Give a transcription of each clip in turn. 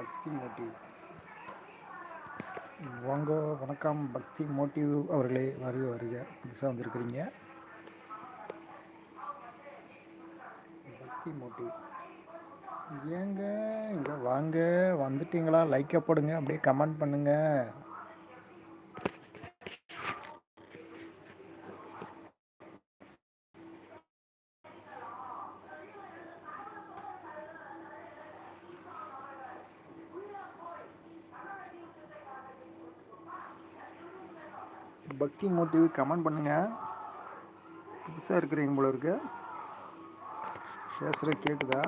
பக்தி மோட்டிவ். வாங்க வணக்கம் பக்தி மோட்டிவ் அவர்களே வருக வருக. புதுசாக வந்திருக்கிறீங்க. பக்தி மோட்டிவ். ஏங்க இங்கே வாங்க வந்துட்டீங்களா? லைக்கை போடுங்க அப்படியே கமெண்ட் பண்ணுங்கள் பக்தி மோட்டிவ் கமெண்ட் பண்ணுங்கள் புதுசாக இருக்கிறீங்க போல இருக்கு. பேசுகிற கேட்குதா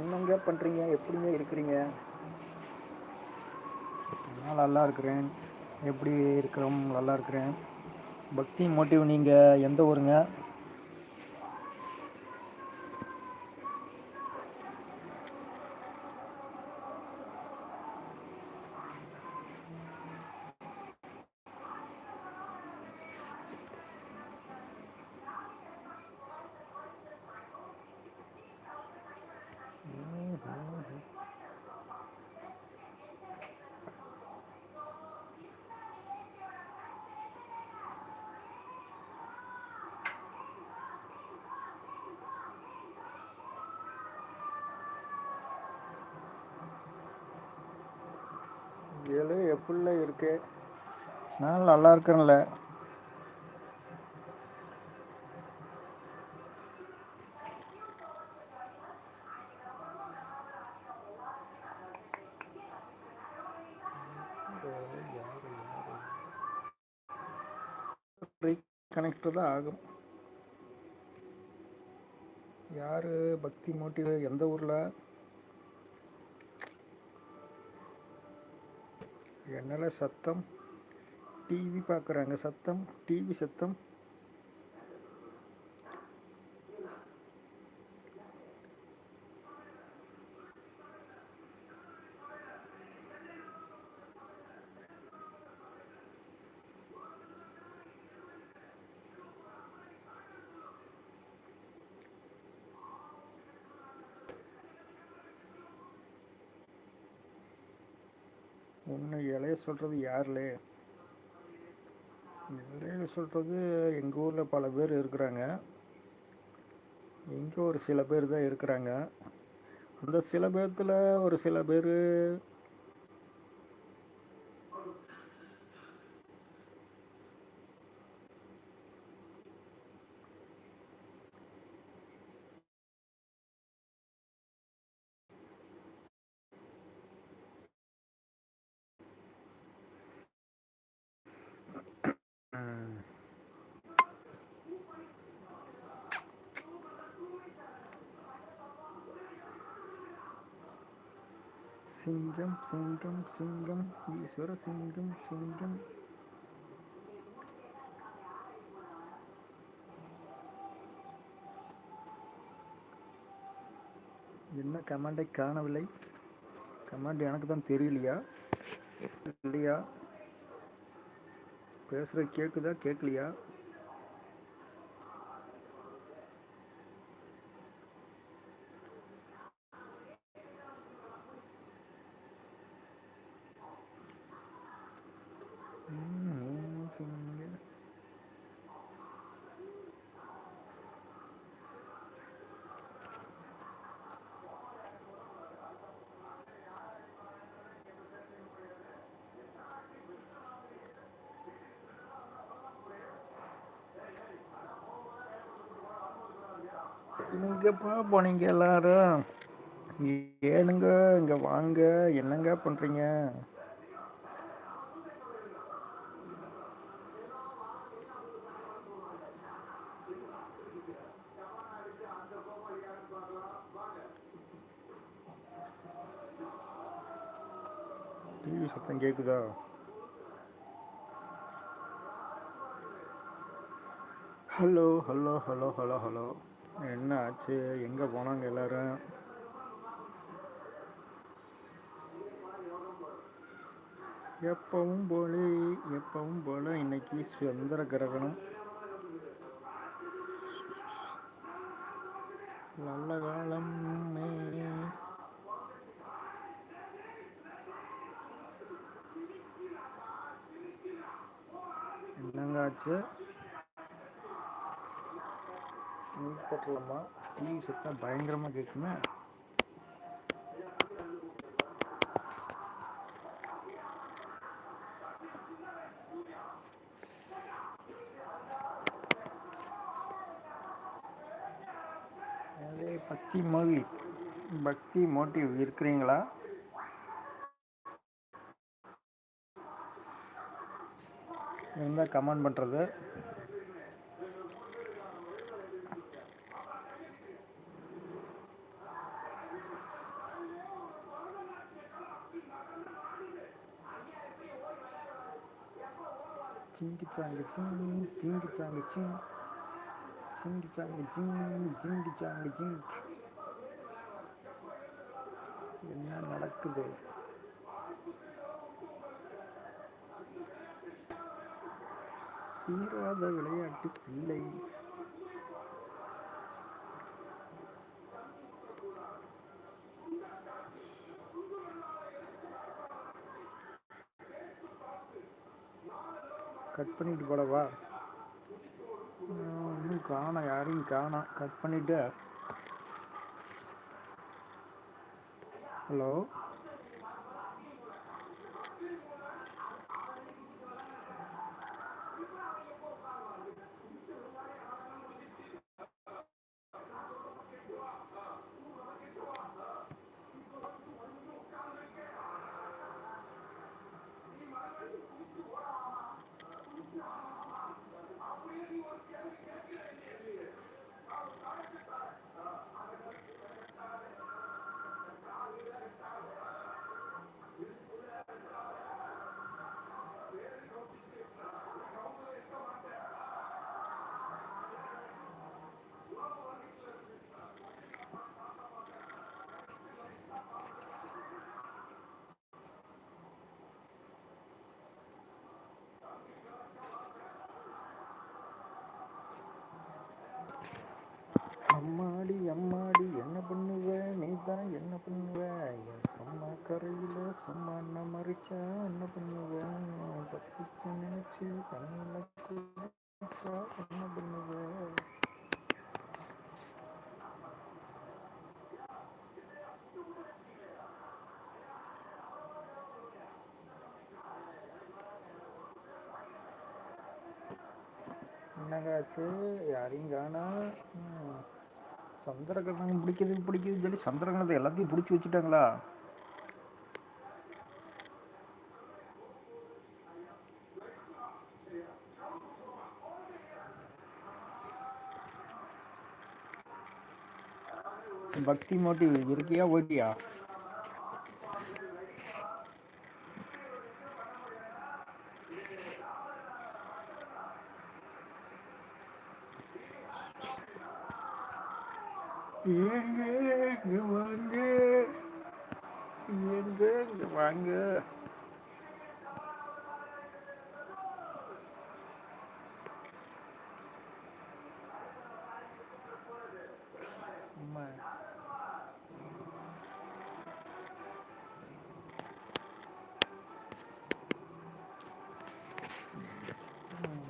என்னங்க பண்ணுறீங்க எப்படிங்க இருக்கிறீங்க? நல்லா இருக்கிறேன். எப்படி இருக்கிறோம்? நல்லா இருக்கிறேன். பக்தி மோட்டிவ் நீங்கள் எந்த ஊருங்க? ஏழு எப்படில இருக்கு? நான் நல்லா இருக்கிறேன்ல. கனெக்ட் தான் ஆகும். யார் பக்தி மோட்டிவ் எந்த ஊரில்? என்னால் சத்தம்? டிவி பார்க்குறாங்க சத்தம் டிவி சத்தம். உன்னை இலைய சொல்கிறது யாருலே? இலைய சொல்கிறது எங்கள் ஊரில் பல பேர் இருக்கிறாங்க. இங்கே ஒரு சில பேர் தான் இருக்கிறாங்க. அந்த சில பேர்த்தில் ஒரு சில பேர் சிங்கம் சிங்கம் சிங்கம் ஈஸ்வர சிங்கம் சிங்கம். என்ன கமெண்டை காணவில்லை? கமெண்ட் எனக்கு தான் தெரியலையா? இல்லையா? பேசுகிற கேட்குதா கேட்கலையா ம், சிங்கம். எங்கேப்பா போனீங்க எல்லாரும்? ஏனுங்க இங்கே வாங்க. என்னங்க பண்ணுறீங்க டிவி சத்தம் கேட்குதா hello hello hello hello hello. என்ன ஆச்சு? எங்கே போனாங்க எல்லாரும்? எப்பவும் போல எப்பவும் போல இன்னைக்கு சுதந்திர கிரகணம். நல்ல காலம் என்னங்க ஆச்சு? மியூட் போட்டலாமா டிவி சத்தம் பயங்கரமாக கேட்குமே அதே பக்தி மூவி. பக்தி மோட்டிவ் இருக்கிறீங்களா? இருந்தால் கமெண்ட் பண்ணுறது சிங்கி சாங்கு சிங் சிங்கி சாங்கு சிங் சிங்கி சாங்கு ஜிங் ஜிங்கி சாங்கு ஜிங் என்ன நடக்குது? தீராத விளையாட்டு இல்லை. கட் பண்ணிட்டு போடவா இன்னும் காணோம் யாரையும் காணா. கட் பண்ணிட்டு. ஹலோ? சும்மா என்ன மறிச்சா என்ன பண்ணுவேன் தப்பிக்க நினைச்சு தண்ணியில குடிச்சா என்ன பண்ணுவேன் என்னங்காச்சு? யாரையும் காணா. சந்திரகிரகணம் பிடிக்குது பிடிக்குதுன்னு சொல்லி சந்திரகிரகணத்தை எல்லாத்தையும் பிடிச்சி வச்சுட்டாங்களா? பக்தி மோட்டிவ் இருக்கியா ஓட்டியா ஏங்க இங்க வாங்க எங்க இங்க வாங்க அம்மா ம்.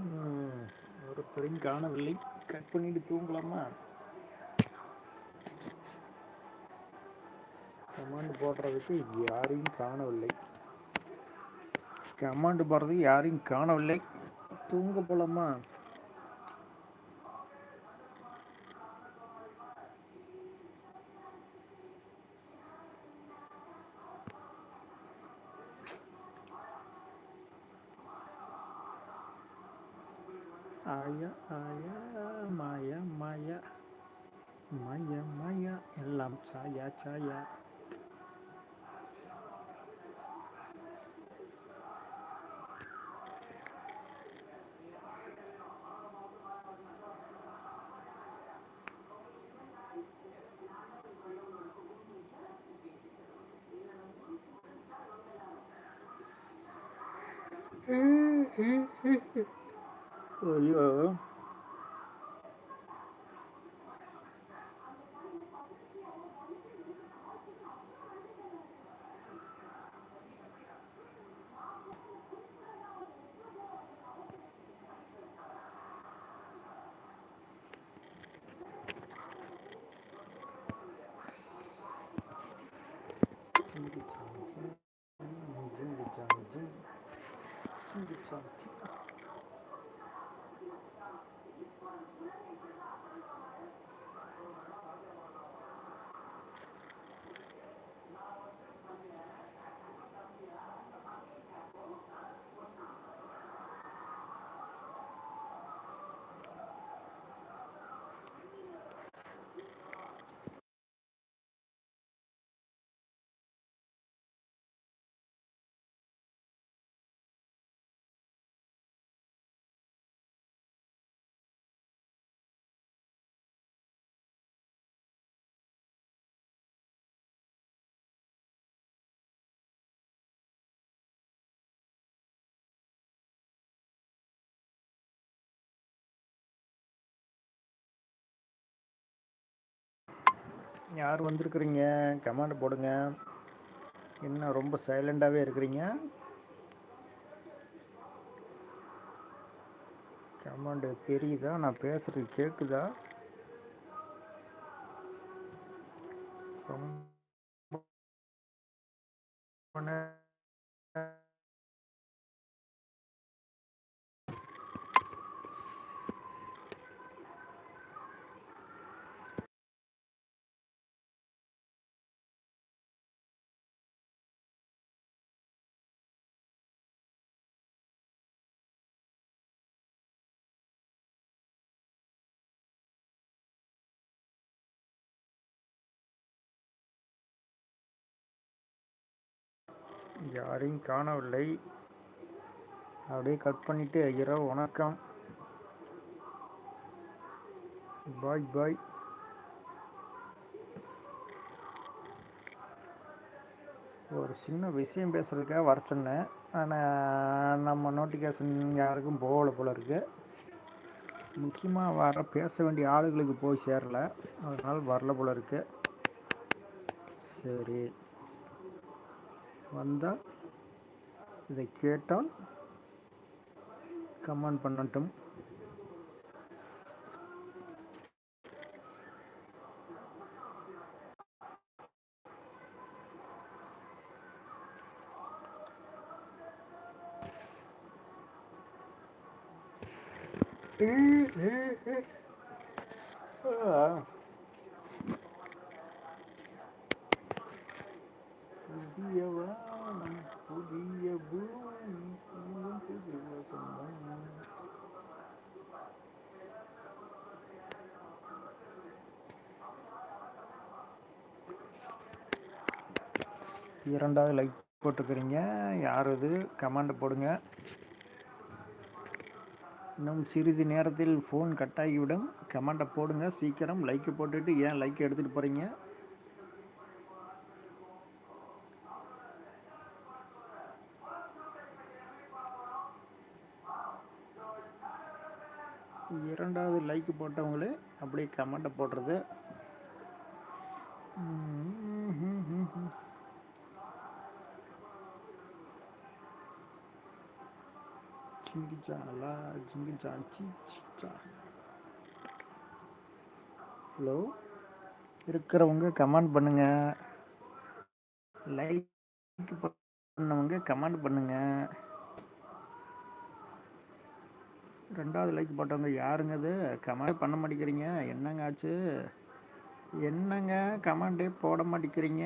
ம், ஒருத்தரையும் காணவில்லை. கட் பண்ணிட்டு தூங்கலாமா? கமாண்ட் போடுறதுக்கு யாரையும் காணவில்லை. கமாண்ட் போடுறதுக்கு யாரையும் காணவில்லை. தூங்க போலாமா? ஆயா ஆயா மாயா மாயா மாயா மாயா எல்லாம் சாயா சாயா 어, 승기창 승기창 승기창 யார் வந்திருக்குறீங்க? கமெண்ட் போடுங்க. என்ன ரொம்ப சைலண்டாகவே இருக்கிறீங்க? கமெண்ட் தெரியுதா? நான் பேசுகிறது கேட்குதா ரொம்ப யாரையும் காணவில்லை. அப்படியே கட் பண்ணிட்டு இரவு வணக்கம். பாய் பாய் ஒரு சின்ன விஷயம் பேசுறதுக்காக வர சொன்னேன். ஆனால் நம்ம நோட்டிஃபிகேஷன் யாருக்கும் போகல போல இருக்கு. முக்கியமாக வர பேச வேண்டிய ஆளுகளுக்கு போய் சேரல. அதனால் வரல போல இருக்கு. சரி. வந்தால் இதை கேட்டால் கமெண்ட் பண்ணட்டும். இரண்டாவது லைக் போட்டுக்கிறீங்க. யார் இது கமெண்ட் போடுங்க. இன்னும் சிறிது நேரத்தில் ஃபோன் கட் ஆகிவிடும் கமெண்ட்டை போடுங்க. சீக்கிரம் லைக் போட்டுட்டு ஏன் லைக் எடுத்துகிட்டு போகிறீங்க இரண்டாவது லைக் போட்டவங்களே அப்படியே கமெண்ட்டை போடுறது. ஜிங்கிச்சாலா ஜிங்கிச்சா சிச்சா ஹலோ? இருக்கிறவங்க கமெண்ட் பண்ணுங்க. லைக் பண்ணவங்க கமெண்ட் பண்ணுங்க. ரெண்டாவது லைக் போட்டவங்க யாருங்க அது கமெண்ட் பண்ண மாட்டேங்கிறீங்க. என்னங்க ஆச்சு? என்னங்க? கமெண்டே போட மாட்டேங்கிறீங்க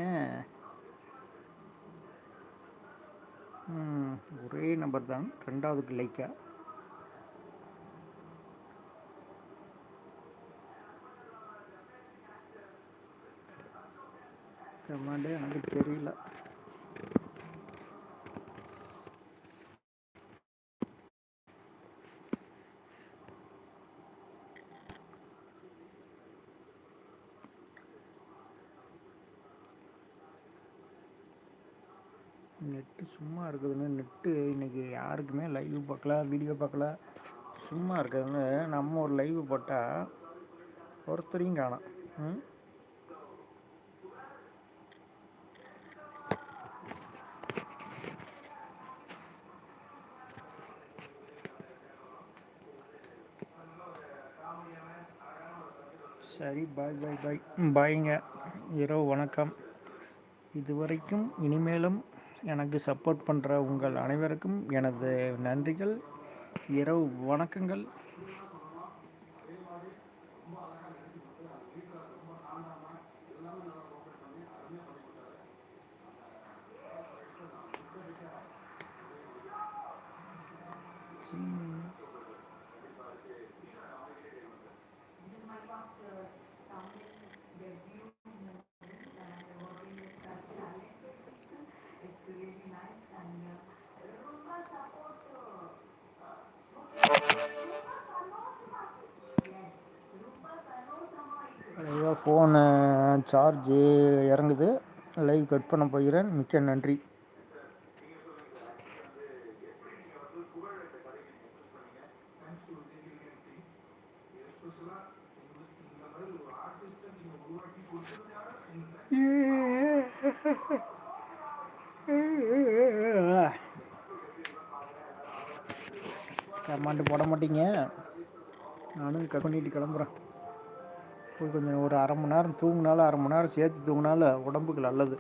ம், ஒரே நம்பர் தான். ரெண்டாவதுக்கு லைக்கா கமெண்டே எனக்கு தெரியல நெட்டு சும்மா இருக்குதுன்னு நெட்டு இன்னைக்கு யாருக்குமே லைவ் பார்க்கல வீடியோ பார்க்கல. சும்மா இருக்குதுங்க நம்ம ஒரு லைவ் போட்டால் ஒருத்தரையும் காணும். ம்? சரி பாய் பாய் பாய் பாய்ங்க இரவு வணக்கம். இதுவரைக்கும் இனிமேலும் எனக்கு சப்போர்ட் பண்ணுற உங்கள் அனைவருக்கும் எனது நன்றிகள் இரவு வணக்கங்கள். ஃபோனு சார்ஜு இறங்குது. லைவ் கட் பண்ண போகிறேன். மிக்க நன்றி. கமாண்டு போட மாட்டீங்க. நானும் கட் பண்ணிட்டு கிளம்புறேன். போய் கொஞ்சம் ஒரு அரை மணி நேரம் தூங்கினாலும் அரை மணி நேரம் சேர்த்து தூங்கினாலும் உடம்புக்கு நல்லது.